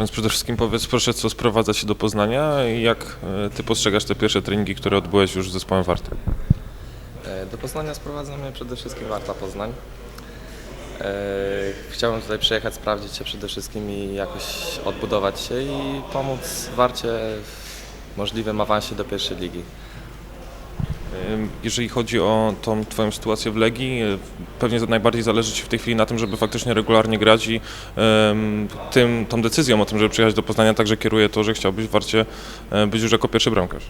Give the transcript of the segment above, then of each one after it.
więc przede wszystkim powiedz proszę, co sprowadza się do Poznania i jak e, ty postrzegasz te pierwsze treningi, które odbyłeś już z zespołem Warty? E, Do Poznania sprowadza mnie przede wszystkim Warta Poznań. E, Chciałem tutaj przyjechać, sprawdzić się przede wszystkim i jakoś odbudować się i pomóc Warcie w możliwym awansie do pierwszej ligi. Jeżeli chodzi o tą twoją sytuację w Legii, y, pewnie najbardziej zależy ci w tej chwili na tym, żeby faktycznie regularnie grać i ym, tym, tą decyzją o tym, żeby przyjechać do Poznania także kieruje to, że chciałbyś w Warcie e, być już jako pierwszy bramkarz.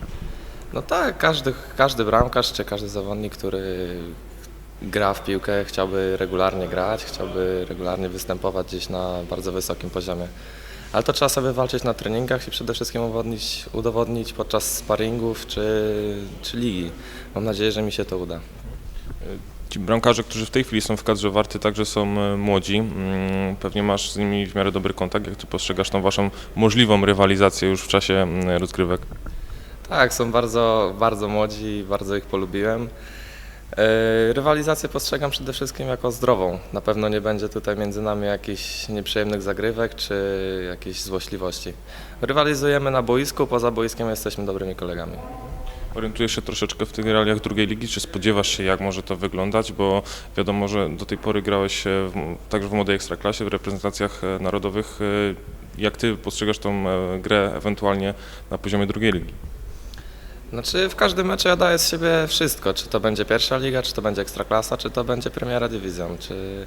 No tak, każdy, każdy bramkarz czy każdy zawodnik, który gra w piłkę, chciałby regularnie grać, chciałby regularnie występować gdzieś na bardzo wysokim poziomie. Ale to trzeba sobie walczyć na treningach i przede wszystkim udowodnić, udowodnić podczas sparingów czy, czy ligi. Mam nadzieję, że mi się to uda. Ci bramkarze, którzy w tej chwili są w kadrze Warty, także są e, młodzi. Mm, Pewnie masz z nimi w miarę dobry kontakt. Jak ty postrzegasz tą waszą możliwą rywalizację już w czasie mm, rozgrywek? Tak, są bardzo, bardzo młodzi i bardzo ich polubiłem. E, Rywalizację postrzegam przede wszystkim jako zdrową. Na pewno nie będzie tutaj między nami jakichś nieprzyjemnych zagrywek czy jakiejś złośliwości. Rywalizujemy na boisku, poza boiskiem jesteśmy dobrymi kolegami. Orientujesz się troszeczkę w tych realiach drugiej ligi, czy spodziewasz się, jak może to wyglądać? Bo wiadomo, że do tej pory grałeś e, w, także w młodej ekstraklasie, w reprezentacjach e, narodowych. Jak ty postrzegasz tą grę ewentualnie na poziomie drugiej ligi? Znaczy w każdym meczu ja daję z siebie wszystko, czy to będzie pierwsza liga, czy to będzie ekstraklasa, czy to będzie premiera division, czy...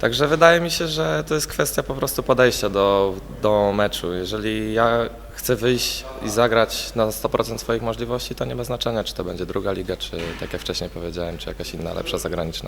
Także wydaje mi się, że to jest kwestia po prostu podejścia do, do meczu. Jeżeli ja chcę wyjść i zagrać na 100% swoich możliwości, to nie ma znaczenia, czy to będzie druga liga, czy tak jak wcześniej powiedziałem, czy jakaś inna lepsza zagraniczna.